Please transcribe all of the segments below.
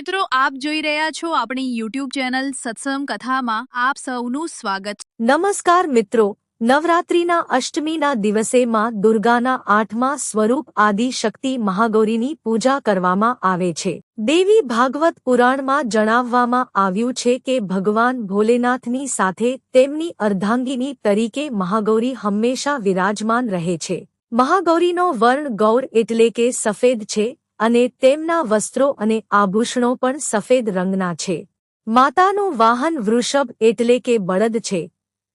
મિત્રો, આપ જોઈ રહ્યા છો આપણી યુટ્યુબ ચેનલ સત્સંગ કથામાં. આપ સૌનું સ્વાગત નમસ્કાર મિત્રો. નવરાત્રિના અષ્ટમીના દિવસે માં દુર્ગાના આઠમા સ્વરૂપ આદિ શક્તિ મહાગૌરીની પૂજા કરવામાં આવે છે. દેવી ભાગવત પુરાણમાં જણાવવામાં આવ્યું છે કે ભગવાન ભોલેનાથની સાથે તેમની અર્ધાંગિની તરીકે મહાગૌરી હંમેશા વિરાજમાન રહે છે. મહાગૌરીનો વર્ણ ગૌર એટલે કે સફેદ છે. અને તેમના વસ્ત્રો અને આભૂષણો પણ સફેદ રંગના છે. માતાનું વાહન વૃષભ એટલે કે બળદ છે,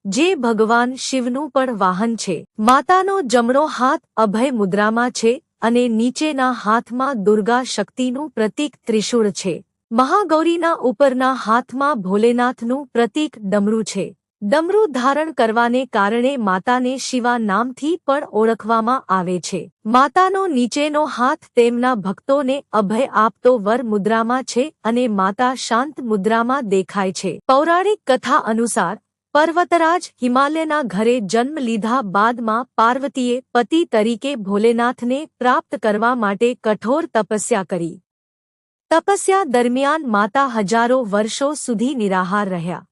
જે ભગવાન શિવનું પણ વાહન છે. માતાનો જમણો હાથ અભય મુદ્રામાં છે અને નીચેના હાથમાં દુર્ગા શક્તિનું પ્રતીક ત્રિશૂળ છે. મહાગૌરીના ઉપરના હાથમાં ભોલેનાથનું પ્રતીક ડમરું છે. ડમરું ધારણ કરવાને કારણે માતાને શિવા નામથી પણ ઓળખવામાં આવે છે. માતાનો નીચેનો હાથ તેમના ભક્તોને અભય આપતો વર મુદ્રામાં છે અને માતા શાંત મુદ્રામાં દેખાય છે. પૌરાણિક કથા અનુસાર, પર્વતરાજ હિમાલયના ઘરે જન્મ લીધા બાદમાં પાર્વતીએ પતિ તરીકે ભોલેનાથને પ્રાપ્ત કરવા માટે કઠોર તપસ્યા કરી. તપસ્યા દરમિયાન માતા હજારો વર્ષો સુધી નિરાહાર રહ્યા.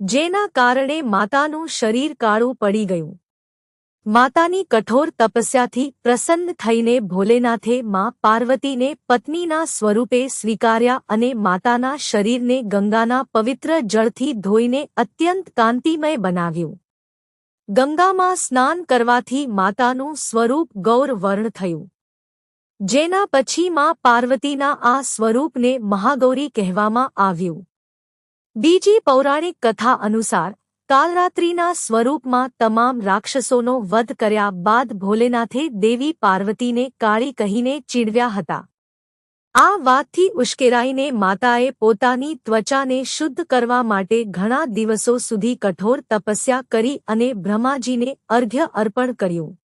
જેના કારણે માતાનું શરીર કાળું પડી ગયું. માતાની કઠોર તપસ્યાથી પ્રસન્ન થઈને ભોલેનાથે માં પાર્વતીને પત્નીના સ્વરૂપે સ્વીકાર્યા અને માતાના શરીરને ગંગાના પવિત્ર જળથી ધોઈને અત્યંત કાંતિમય બનાવ્યું. ગંગામાં સ્નાન કરવાથી માતાનું સ્વરૂપ ગૌર વર્ણ થયું. જેના પછી માં પાર્વતીના આ સ્વરૂપને મહાગૌરી કહેવામાં આવ્યું. બીજી પૌરાણિક કથા અનુસાર, કાલરાત્રિના સ્વરૂપમાં તમામ રાક્ષસોનો વધ કર્યા બાદ ભોલેનાથે દેવી પાર્વતીને કાળી કહીને ચીડવ્યા હતા. આ વાતથી ઉશ્કેરાઈને માતાએ પોતાની ત્વચાને શુદ્ધ કરવા માટે ઘણા દિવસો સુધી કઠોર તપસ્યા કરી અને બ્રહ્માજીને અર્ઘ્ય અર્પણ કર્યું.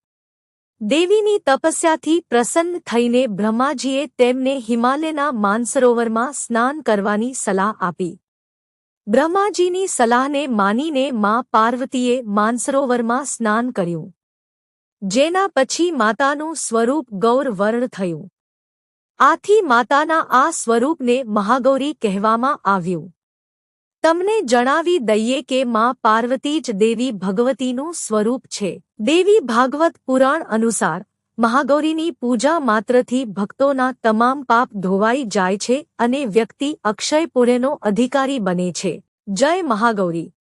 દેવીની તપસ્યાથી પ્રસન્ન થઈને બ્રહ્માજીએ તેમને હિમાલયના માનસરોવરમાં સ્નાન કરવાની સલાહ આપી. બ્રહ્માજીની સલાહને માનીને મા પાર્વતીએ માનસરોવરમાં સ્નાન કર્યું. જેના પછી માતાનું સ્વરૂપ ગૌરવર્ણ થયું. આથી માતાના આ સ્વરૂપને મહાગૌરી કહેવામાં આવ્યું. તમને જણાવી દઈએ કે માં પાર્વતી જ દેવી ભગવતીનું સ્વરૂપ છે. દેવી ભાગવત પુરાણ અનુસાર મહાગૌરીની પૂજા માત્રથી ભક્તોના તમામ પાપ ધોવાઈ જાય છે અને વ્યક્તિ અક્ષય પુણ્યનો અધિકારી બને છે. જય મહાગૌરી.